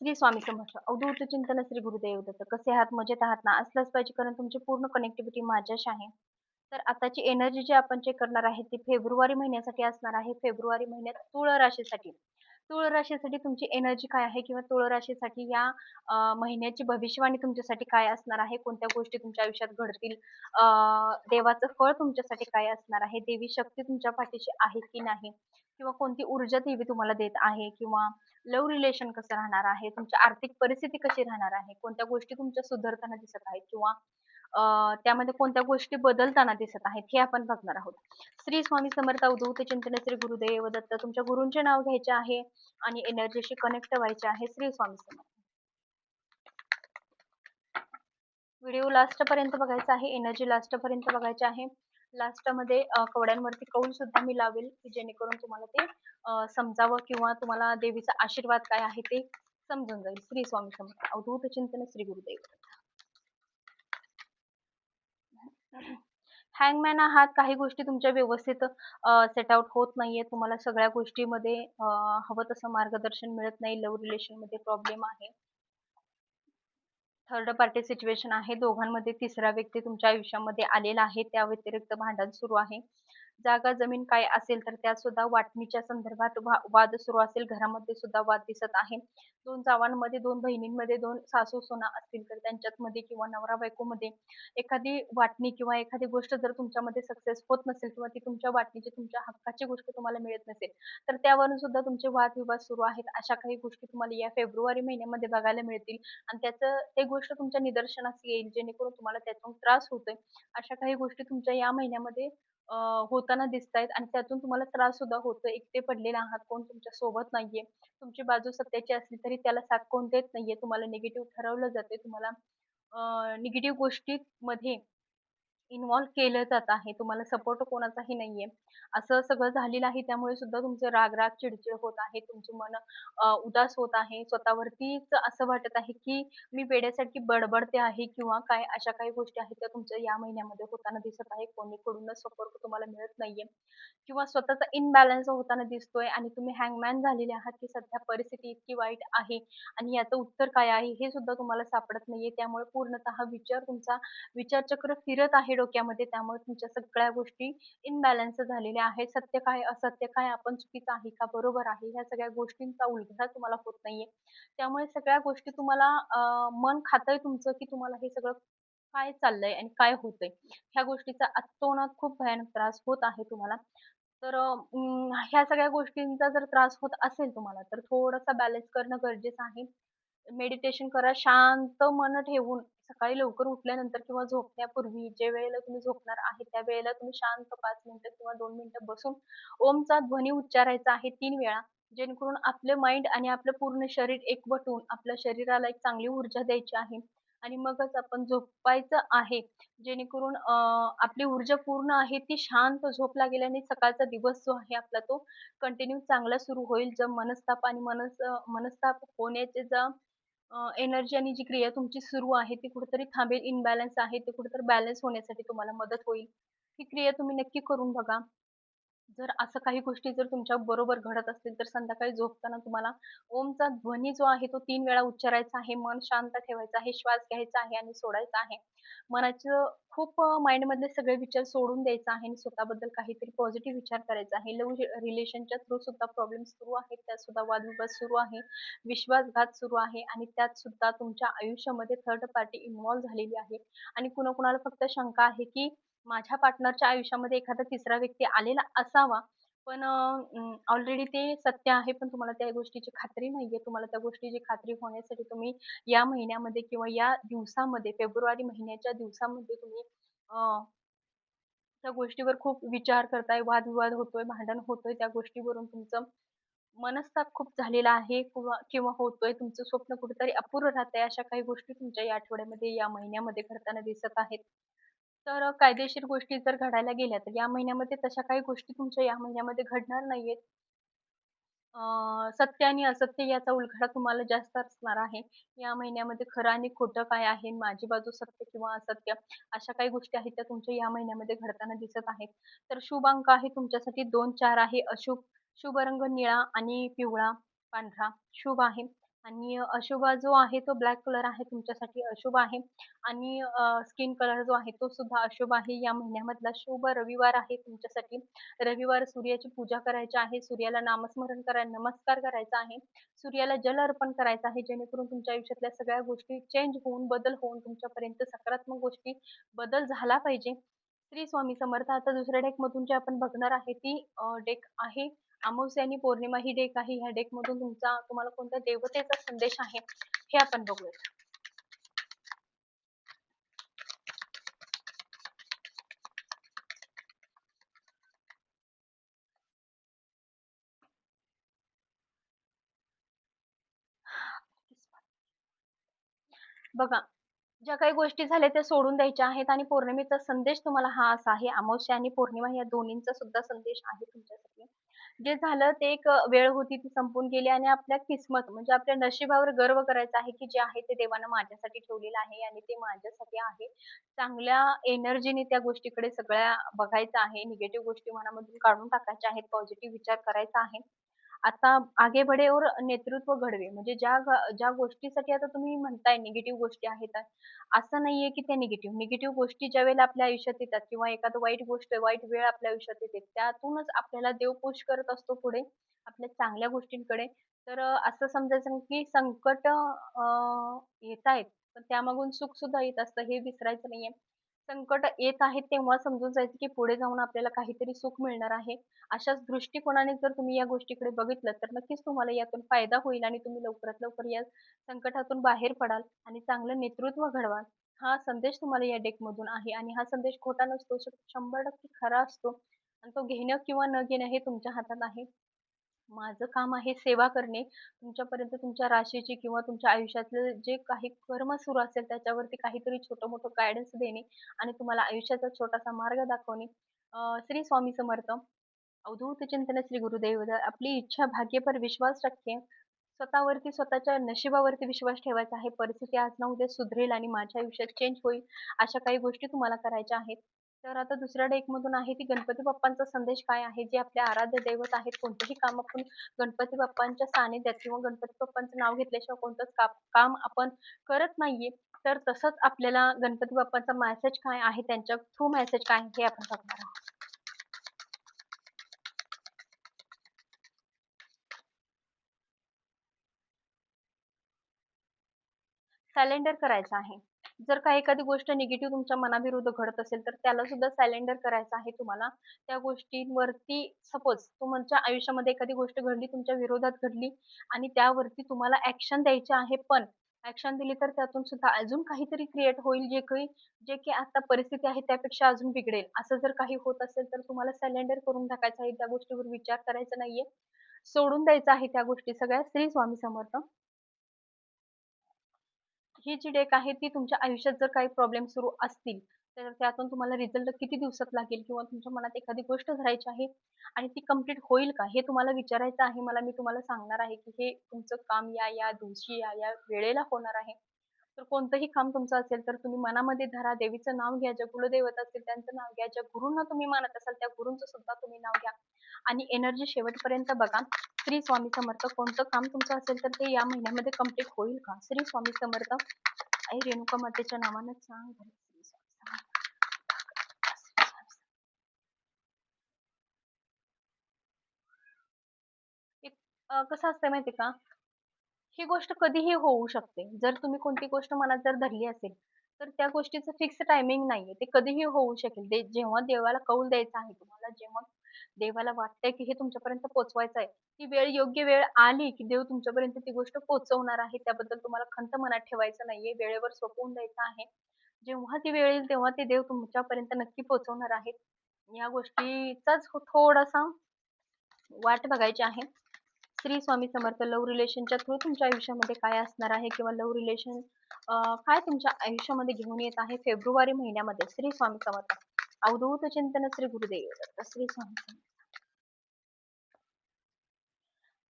श्री स्वामी समर्थ. अवधूत चिंतन श्री गुरुदेव दत्त. कसे आहात? मजेत आहात ना? असलंच पाहिजे कारण तुमची पूर्ण कनेक्टिव्हिटी माझ्याशी आहे. तर आताची एनर्जी जी आपण चेक करणार आहे ती फेब्रुवारी महिन्यासाठी असणार आहे. फेब्रुवारी महिन्यात तुळ राशीसाठी तुळ राशीसाठी तुमची एनर्जी काय आहे? किंवा तुळ राशीसाठी या अं, महिन्याची भविष्यवाणी तुमच्यासाठी काय असणार आहे? कोणत्या गोष्टी तुमच्या आयुष्यात घडतील? अं, देवाचं फळ तुमच्यासाठी काय असणार आहे? देवी शक्ती तुमच्या पाठीशी आहे की नाही? किंवा कोणती ऊर्जा देवी तुम्हाला देत आहे? किंवा लव्ह रिलेशन कसं राहणार आहे? तुमची आर्थिक परिस्थिती कशी राहणार आहे? कोणत्या गोष्टी तुमच्या सुधारताना दिसत आहेत? किंवा त्यामध्ये कोणत्या गोष्टी बदलताना दिसत आहेत हे आपण बघणार आहोत. श्री स्वामी समर्थ अवधूत चिंतन श्री गुरुदेव दत्त तुमच्या गुरुंचे नाव घ्यायचे आहे आणि एनर्जीशी कनेक्ट व्हायचे आहे श्री स्वामी समर्थ. व्हिडिओ लास्ट पर्यंत बघायचा आहे एनर्जी लास्ट पर्यंत बघायची आहे. लास्टमध्ये कवड्यांवरती कौल सुद्धा मी लावेल की जेणेकरून तुम्हाला ते समजावं किंवा तुम्हाला देवीचा आशीर्वाद काय आहे ते समजून जाईल. श्री स्वामी समर्थ अवधूत चिंतन श्री गुरुदेव. हँगमॅन आहात काही गोष्टी तुमच्या व्यवस्थित सेट आउट होत नाहीये तुम्हाला सगळ्या गोष्टीमध्ये हवं तसं मार्गदर्शन मिळत नाही. लव्ह रिलेशनमध्ये प्रॉब्लेम आहे. थर्ड पार्टी सिच्युएशन आहे. दोघांमध्ये तिसरा व्यक्ती तुमच्या आयुष्यामध्ये आलेला आहे. त्या व्यतिरिक्त भांडण सुरू आहे. जागा जमीन काय असेल तर त्यात सुद्धा वाटणीच्या संदर्भात वाद सुरू असेल. घरामध्ये सुद्धा वाद दिसत आहे. दोन जावांमध्ये दोन बहिणींमध्ये दोन सासू सोना असतील तर त्यांच्यात मध्ये किंवा नवरा बायकोमध्ये एखादी वाटणी किंवा एखादी गोष्ट जर तुमच्यामध्ये सक्सेस होत नसेल किंवा ती तुमच्या वाटणीची तुमच्या हक्काची गोष्ट तुम्हाला मिळत नसेल तर त्यावरून सुद्धा तुमचे वादविवाद सुरू आहेत. अशा काही गोष्टी तुम्हाला या फेब्रुवारी महिन्यामध्ये बघायला मिळतील. आणि त्याचं ते गोष्ट तुमच्या निदर्शनास येईल जेणेकरून तुम्हाला त्यातून त्रास होतोय. अशा काही गोष्टी तुमच्या या महिन्यामध्ये अं, होताना दिसतायत आणि त्यातून तुम्हाला त्रास सुद्धा होतोय. एकटे पडलेले आहात कोण तुमच्यासोबत नाहीये. तुमची बाजू सत्याची असली तरी त्याला साथ कोण देत नाहीये. तुम्हाला निगेटिव्ह ठरवलं जाते तुम्हाला निगेटिव्ह गोष्टींमध्ये इन्व्हॉल्व केलं जात आहे. तुम्हाला सपोर्ट कोणाचाही नाहीये. असं सगळं झालेलं आहे. त्यामुळे सुद्धा तुमचे राग राग चिडचिड होत आहे. तुमचे मन उदास होत आहे. स्वतःवरतीच असं वाटत आहे की मी वेड्यासाठी बडबडते आहे किंवा काय अशा काही गोष्टी आहेत त्या तुमच्या या महिन्यामध्ये होताना दिसत आहे. कोणीकडूनच सपोर्ट तुम्हाला मिळत नाहीये. किंवा स्वतःचा इनबॅलन्स होताना दिसतोय आणि तुम्ही हँगमॅन झालेले आहात की सध्या परिस्थिती इतकी वाईट आहे आणि याचं उत्तर काय आहे हे सुद्धा तुम्हाला सापडत नाहीये. त्यामुळे पूर्णतः विचार तुमचा विचारचक्र फिरत आहे. डोक्यामध्ये त्यामुळे तुमच्या सगळ्या गोष्टी इनबॅलन्स झालेल्या आहेत. सत्य काय असत्य काय आपण चुकीचं आहे का बरोबर आहे ह्या सगळ्या गोष्टींचा उलगडा तुम्हाला होत नाहीये. त्यामुळे सगळ्या गोष्टी तुम्हाला मन खातंय तुमचं की तुम्हाला हे सगळं काय चाललंय आणि काय होतंय. ह्या गोष्टीचा अतोनात खूप भयानक त्रास होत आहे तुम्हाला. तर ह्या सगळ्या गोष्टींचा जर त्रास होत असेल तुम्हाला तर थोडासा बॅलन्स करणं गरजेचं आहे. मेडिटेशन करा शांत मन ठेवून सकाळी लवकर उठल्यानंतर किंवा झोपण्यापूर्वी जे वेळेला तुम्ही झोपणार आहे त्या वेळेला तुम्ही शांत पाच मिनिटं किंवा दोन मिनिटं बसून ओमचा ध्वनी उच्चारायचा आहे तीन वेळा. जेणेकरून आपले माइंड आणि आपलं पूर्ण शरीर एकवटून आपल्या शरीराला एक चांगली ऊर्जा द्यायची आहे. आणि मगच आपण झोपायचं आहे. जेणेकरून आपली ऊर्जा पूर्ण आहे ती शांत झोप लागेल्याने सकाळचा दिवस जो आहे आपला तो कंटिन्यू चांगला सुरू होईल. जर मनस्ताप आणि मनस मनस्ताप होण्याचे जर एनर्जी आणि जी क्रिया तुमची सुरू आहे ती कुठेतरी थांबेल इनबॅलन्स आहे ते कुठेतरी बॅलन्स होण्यासाठी तुम्हाला मदत होईल. ही क्रिया तुम्ही नक्की करून बघा. जर असं काही गोष्टी जर तुमच्या बरोबर घडत असतील तर संध्याकाळी झोपताना तुम्हाला ओमचा ध्वनी जो आहे तो तीन वेळा उच्चारायचा आहे. मन शांत ठेवायचं आहे श्वास घ्यायचा आहे आणि सोडायचा आहे. मनाचं खूप माइंड मधले सगळे विचार सोडून द्यायचा आहे आणि स्वतःबद्दल काहीतरी पॉझिटिव्ह विचार करायचा आहे. लव्ह रिलेशनच्या थ्रू सुद्धा प्रॉब्लेम सुरू आहेत. त्यात सुद्धा वादविवाद सुरू आहे. विश्वासघात सुरू आहे आणि त्यात सुद्धा तुमच्या आयुष्यामध्ये थर्ड पार्टी इन्व्हॉल्व झालेली आहे. आणि कुणाकुणाला फक्त शंका आहे की माझ्या पार्टनरच्या आयुष्यामध्ये एखादा तिसरा व्यक्ती आलेला असावा. पण ऑलरेडी ते सत्य आहे पण तुम्हाला त्या गोष्टीची खात्री नाहीये. तुम्हाला त्या गोष्टीची खात्री होण्यासाठी तुम्ही या महिन्यामध्ये किंवा या दिवसामध्ये फेब्रुवारी महिन्याच्या दिवसामध्ये तुम्ही त्या गोष्टीवर खूप विचार करताय वादविवाद होतोय भांडण होतोय. त्या गोष्टीवरून तुमचं मनस्ताप खूप झालेला आहे किंवा किंवा होतोय. तुमचं स्वप्न कुठेतरी अपुरं राहतंय अशा काही गोष्टी तुमच्या या आठवड्यामध्ये या महिन्यामध्ये घडताना दिसत आहेत. तर अ, कायदेशीर गोष्टी जर घडायला गेल्या तर या महिन्यामध्ये तशा काही गोष्टी तुमच्या या महिन्यामध्ये घडणार नाहीयेत. सत्य आणि असत्य याचा उलगडा तुम्हाला जास्त असणार आहे. या महिन्यामध्ये खरं आणि खोटं काय आहे माझी बाजू सत्य किंवा असत्य अशा काही गोष्टी आहेत त्या तुमच्या या महिन्यामध्ये घडताना दिसत आहेत. तर शुभ अंक आहे तुमच्यासाठी दोन चार आहे अशुभ शुभ रंग निळा आणि पिवळा पांढरा. शुभ आहे. आणि अशुभ जो आहे तो ब्लॅक कलर आहे तुमच्यासाठी अशुभ आहे. आणि स्किन कलर जो आहे तो सुद्धा अशुभ आहे. या महिन्यामधला शुभ रविवार आहे तुमच्यासाठी. रविवार सूर्याची पूजा करायची आहे. सूर्याला नामस्मरण करायला नमस्कार करायचा आहे. सूर्याला जल अर्पण करायचं आहे. जेणेकरून तुमच्या आयुष्यातल्या सगळ्या गोष्टी चेंज होऊन बदल होऊन तुमच्यापर्यंत सकारात्मक गोष्टी बदल झाला पाहिजे. श्री स्वामी समर्थ आता दुसऱ्या डेक मधून जे आपण बघणार आहे ती डेक आहे. अमावस्या आणि पौर्णिमा ही डेक आहे. ह्या डेक मधून तुमचा तुम्हाला कोणत्या देवतेचा संदेश आहे हे आपण बघूया बघा ज्या काही गोष्टी झाल्या त्या सोडून द्यायच्या आहेत आणि पौर्णिमेचा संदेश तुम्हाला हा असा आहे. अमावस्या आणि पौर्णिमा या दोन्हींचा सुद्धा संदेश आहे तुमच्यासाठी. जे झालं ते एक वेळ होती ती संपून गेली आणि आपल्या किस्मत म्हणजे आपल्या नशिबावर गर्व करायचा आहे की जे आहे ते देवानं माझ्यासाठी ठेवलेलं आहे आणि ते माझ्यासाठी आहे. चांगल्या एनर्जीने त्या गोष्टीकडे सगळ्या बघायचं आहे. निगेटिव्ह गोष्टी मनामधून काढून टाकायच्या आहेत. पॉझिटिव्ह विचार करायचा आहे. आता आगे बढे और नेतृत्व घडवे. म्हणजे ज्या ज्या गोष्टीसाठी आता तुम्ही म्हणताय निगेटिव्ह गोष्टी आहेत. असं नाहीये की त्या निगेटिव्ह निगेटिव्ह गोष्टी ज्या वेळेला आपल्या आयुष्यात येतात किंवा एखादं वाईट गोष्ट वाईट वेळ आपल्या आयुष्यात येते त्यातूनच आपल्याला देव पुश करत असतो पुढे आपल्या चांगल्या गोष्टींकडे. तर असं समजायचं की संकट येत आहेत. पण त्यामागून सुख सुद्धा येत असतं हे विसरायचं नाहीये. संकट येत आहेत तेव्हा समजून जायचं की पुढे जाऊन आपल्याला काहीतरी सुख मिळणार आहे. अशाच दृष्टिकोनाने जर तुम्ही या गोष्टीकडे बघितलं तर नक्कीच तुम्हाला यातून फायदा होईल आणि तुम्ही लवकरात लवकर या संकटातून बाहेर पडाल आणि चांगलं नेतृत्व घडवाल. हा संदेश तुम्हाला या डेक मधून आहे आणि हा संदेश खोटा नसतो शंभर टक्के खरा असतो. आणि तो घेणं किंवा न घेणं हे तुमच्या हातात आहे. माझं काम आहे सेवा करणे. तुमच्यापर्यंत तुमच्या राशीची किंवा तुमच्या आयुष्यातलं जे काही कर्म सुरू असेल त्याच्यावरती काहीतरी छोटं मोठं गायडन्स देणे आणि तुम्हाला आयुष्याचा छोटासा मार्ग दाखवणे. श्री स्वामी समर्थ अवधूत चिंतन श्री गुरुदेव आपली इच्छा भाग्यपर विश्वास टक्के स्वतःवरती स्वतःच्या नशिबावरती विश्वास ठेवायचा आहे परिस्थिती आज ना उद्या सुधरेल आणि माझ्या आयुष्यात चेंज होईल अशा काही गोष्टी तुम्हाला करायच्या आहेत. तर आता दुसऱ्या डेक मधून आहे ती गणपती बाप्पांचा संदेश काय आहे? जे आपले आराध्य दैवत आहेत कोणतंही काम आपण गणपती बाप्पांच्या सानिध्यात किंवा गणपती बाप्पांचं नाव घेतल्याशिवाय कोणतंच काम आपण करत नाहीये. तर तसंच आपल्याला गणपती बाप्पांचा मेसेज काय आहे? त्यांच्या थ्रू मेसेज काय आहे? हे आपण बघणार आहोत. सॅलेंडर करायचं आहे. जर काही एखादी गोष्ट निगेटिव्ह तुमच्या मनाविरुद्ध घडत असेल तर त्याला सुद्धा सॅलेंडर करायचं आहे तुम्हाला. त्या गोष्टींवरती सपोज तुमच्या आयुष्यामध्ये एखादी गोष्ट घडली तुमच्या विरोधात घडली आणि त्यावरती तुम्हाला ऍक्शन द्यायचे आहे पण ऍक्शन दिली तर त्यातून सुद्धा अजून काहीतरी क्रिएट होईल जे काही जे की आता परिस्थिती आहे त्यापेक्षा अजून बिघडेल. असं जर काही होत असेल तर तुम्हाला सॅलेंडर करून टाकायचं आहे त्या गोष्टीवर विचार करायचा नाहीये. सोडून द्यायचा आहे त्या गोष्टी सगळ्या. श्री स्वामी समर्थ. ही जी डेक आहे ती तुमच्या आयुष्यात जर काही प्रॉब्लेम सुरू असतील तर त्यातून तुम्हाला रिझल्ट किती दिवसात लागेल किंवा तुमच्या मनात एखादी गोष्ट धरायची आहे आणि ती कंप्लीट होईल का? हे तुम्हाला विचारायचं आहे. मला मी तुम्हाला सांगणार आहे की हे तुमचं काम या या दिवशी या या वेळेला होणार आहे. तर कोणतंही काम तुमचं असेल तर तुम्ही मनामध्ये धरा देवीचं नाव घ्या ज्या कुलदैवत असेल त्यांचं नाव घ्या ज्या गुरुंना तुम्ही मानत असाल त्या गुरुंचं सुद्धा तुम्ही नाव घ्या. आणि एनर्जी शेवटपर्यंत बघा श्री स्वामी समर्थ कोणतं काम तुमचं असेल तर ते या महिन्यामध्ये कंप्लीट होईल का? श्री स्वामी समर्थ आई रेणुका मातेच्या नावानं सांग कसं असतं माहिती का? ही गोष्ट कधीही होऊ शकते. जर तुम्ही कोणती गोष्ट मनात जर धरली असेल तर त्या गोष्टीचं फिक्स टायमिंग नाहीये. ते कधीही होऊ शकेल. जेव्हा देवाला कौल द्यायचा आहे तुम्हाला जेव्हा देवाला वाटतंय की हे तुमच्यापर्यंत पोहोचवायचं आहे ती वेळ योग्य वेळ आली की देव तुमच्यापर्यंत ती गोष्ट पोहोचवणार आहे त्याबद्दल तुम्हाला खंत मनात ठेवायचं नाहीये. वेळेवर सोपवून द्यायचं आहे. जेव्हा ती वेळ येईल तेव्हा ते देव तुमच्यापर्यंत नक्की पोहोचवणार आहेत. या गोष्टीचाच थोडासा वाट बघायची आहे. श्री स्वामी समर्थ लव रिलेशनच्या थ्रू तुमच्या आयुष्यामध्ये काय असणार आहे? किंवा लव रिलेशन काय तुमच्या आयुष्यामध्ये घेऊन येत आहे फेब्रुवारी महिन्यामध्ये? श्री स्वामी समर्थ. अवधूत चिंतन श्री गुरुदेव दत्त श्री स्वामी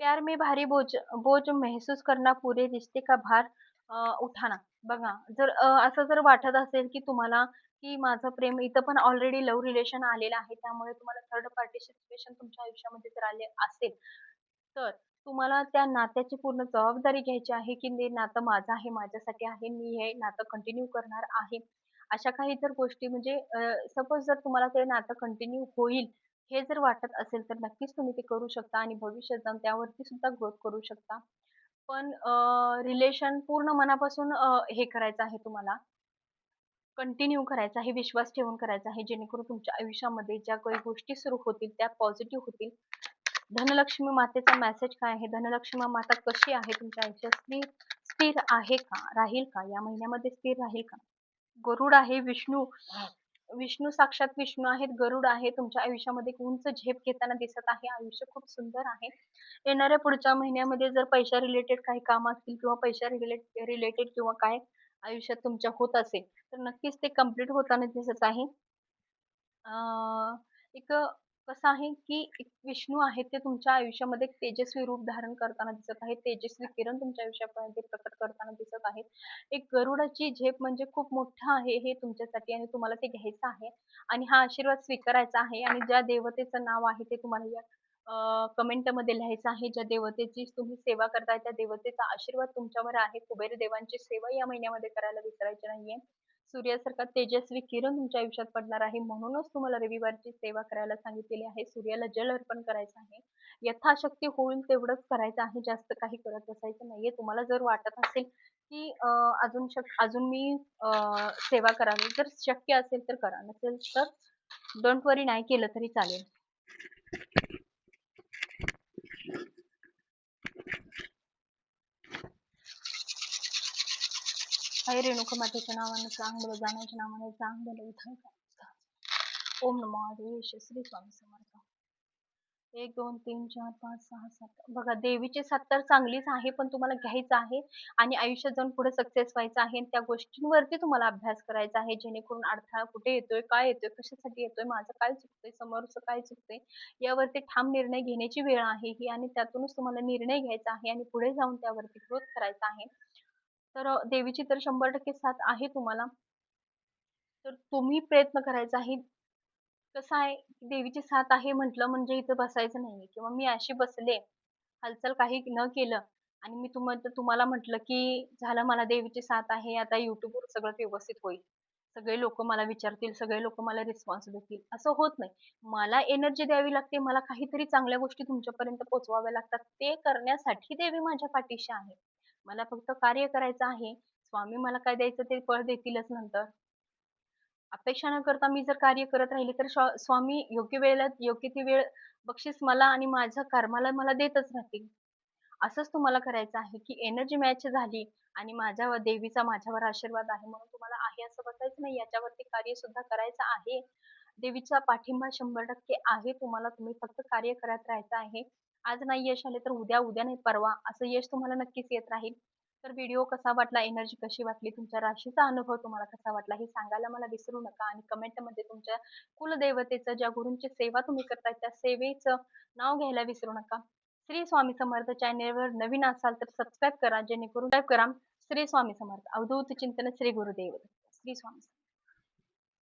प्यार में भारी बोझ बोझ महसूस करना पुरे रिश्ते का भार? उठाना. बघा जर असं जर वाटत असेल की तुम्हाला की माझं प्रेम इथं पण ऑलरेडी लव्ह रिलेशन आलेलं आहे त्यामुळे तुम्हाला थर्ड पार्टी सिच्युएशन तुमच्या आयुष्यामध्ये जर आले असेल तर तुम्हाला त्या नात्याची पूर्ण जबाबदारी घ्यायची आहे, की ते नातं माझं आहे, माझ्यासाठी आहे. मी हे नातं कंटिन्यू करणार आहे. अशा काही जर गोष्टी म्हणजे सपोज जर तुम्हाला ते नातं कंटिन्यू होईल, हे जर वाटत असेल, तर नक्कीच तुम्ही ते करू शकता आणि भविष्यात जाऊन त्यावरती सुद्धा ग्रोथ करू शकता. पण रिलेशन पूर्ण मनापासून हे करायचं आहे तुम्हाला कंटिन्यू करायचं आहे, विश्वास ठेवून करायचा आहे, जेणेकरून तुमच्या आयुष्यामध्ये ज्या काही गोष्टी सुरू होतील, त्या पॉझिटिव्ह होतील. धनलक्ष्मी मातेचा मेसेज काय आहे? धनलक्ष्मी माता कशी आहे तुमच्या आयुष्यात? स्थिर स्थिर आहे का? राहील का? या महिन्यामध्ये स्थिर राहील का? गरुड आहे, विष्णू विष्णू साक्षात विष्णू आहेत, गरुड आहे. तुमच्या आयुष्यामध्ये उंच झेप घेताना दिसत आहे. आयुष्य खूप सुंदर आहे. येणाऱ्या पुढच्या महिन्यामध्ये जर पैशा रिलेटेड काही काम असतील किंवा पैशा रिलेटेड रिलेटेड किंवा काय आयुष्यात तुमच्या होत असेल, तर नक्कीच ते कंप्लीट होताना दिसत आहे. अं, एक कसं आहे, की एक विष्णू आहेत ते तुमच्या आयुष्यामध्ये एक तेजस्वी रूप धारण करताना दिसत आहेत. तेजस्वी किरण तुमच्या आयुष्यामध्ये प्रकट करताना दिसत आहेत. एक गरुडाची झेप म्हणजे खूप मोठं आहे हे तुमच्यासाठी आणि तुम्हाला ते घ्यायचं आहे आणि हा आशीर्वाद स्वीकारायचा आहे आणि ज्या देवतेचं नाव आहे ते तुम्हाला या कमेंटमध्ये लिहायचं आहे. ज्या देवतेची तुम्ही सेवा करताय त्या देवतेचा आशीर्वाद तुमच्यावर आहे. कुबेर देवांची सेवा या महिन्यामध्ये करायला विसरायची नाहीये. सूर्यासारखा तेजस्वी किरण तुमच्या आयुष्यात पडणार आहे म्हणूनच तुम्हाला रविवारची सेवा करायला सांगितलेली आहे. सूर्याला जल अर्पण करायचं आहे. यथाशक्ती होईल तेवढंच करायचं आहे. जास्त काही करत बसायचं नाहीये. तुम्हाला जर वाटत असेल की अजून शक अजून मी सेवा करावी, जर शक्य असेल तर करा, नसेल तर डोंट वरी नाही केलं तरी चालेल. हाय रेणुका मातेच्या नावाने चांगलं जाण्याच्या नावाने चांगलं इथं ओम नमो आदेश श्री स्वामी समर्थ. एक दोन तीन चार पाच सहा सात. बघा देवीची सात तर चांगलीच आहे पण तुम्हाला घ्यायचं आहे आणि आयुष्यात जाऊन पुढे सक्सेस व्हायचं आहे आणि त्या गोष्टींवरती तुम्हाला अभ्यास करायचा आहे जेणेकरून अडथळा कुठे येतोय काय येतोय कशासाठी येतोय माझं काय चुकतंय समोरचं काय चुकतंय यावरती ठाम निर्णय घेण्याची वेळ आहे ही आणि त्यातूनच तुम्हाला निर्णय घ्यायचा आहे आणि पुढे जाऊन त्यावरती ग्रोथ करायचा आहे. तर देवीची तर शंभर टक्के साथ आहे तुम्हाला. तर तुम्ही प्रयत्न करायचा आहे. कसं आहे देवीची साथ आहे म्हटलं म्हणजे इथं बसायचं नाही किंवा मी अशी बसले हालचाल काही न केलं आणि मी तुम्हाला तुम्हाला म्हटलं की झालं मला देवीची साथ आहे आता युट्यूबवर सगळं व्यवस्थित होईल. सगळे लोक मला विचारतील सगळे लोक मला रिस्पॉन्स देतील. असं होत नाही. मला एनर्जी द्यावी लागते मला काहीतरी चांगल्या गोष्टी तुमच्यापर्यंत पोहोचवाव्या लागतात ते करण्यासाठी देवी माझ्या पाठीशी आहे. मला फक्त कार्य करायचं आहे. स्वामी मला काय द्यायचं ते फळ देतीलच नंतर. अपेक्षा न करता मी जर कार्य करत राहिले तर स्वामी योग्य वेळेला योग्य ती वेळ बक्षीस मला आणि माझ्या कर्माला मला देतच राहतील. असंच तुम्हाला करायचं आहे की एनर्जी मॅच झाली आणि माझ्या देवीचा माझ्यावर आशीर्वाद आहे. म्हणून तुम्हाला आहे असं बसायचं नाही. याच्यावरती कार्य सुद्धा करायचं आहे. देवीचा पाठिंबा शंभर टक्के आहे. तुम्हाला तुम्ही फक्त कार्य करत राहायचं आहे. आज नाही यश आले तर उद्या उद्या नाही परवा. असं यश तुम्हाला नक्कीच येत राहील. तर व्हिडिओ कसा वाटला एनर्जी कशी वाटली तुमच्या राशीचा अनुभव तुम्हाला कसा वाटला हे सांगायला मला विसरू नका. आणि कमेंटमध्ये तुमच्या कुलदेवतेचं ज्या गुरूंची सेवा तुम्ही करताय त्या सेवेचं नाव घ्यायला विसरू नका. श्री स्वामी समर्थ चॅनेलवर नवीन असाल तर सबस्क्राईब करा. जेणेकरून करा. श्री स्वामी समर्थ. अवधूत चिंतन श्री गुरुदेव. श्री स्वामी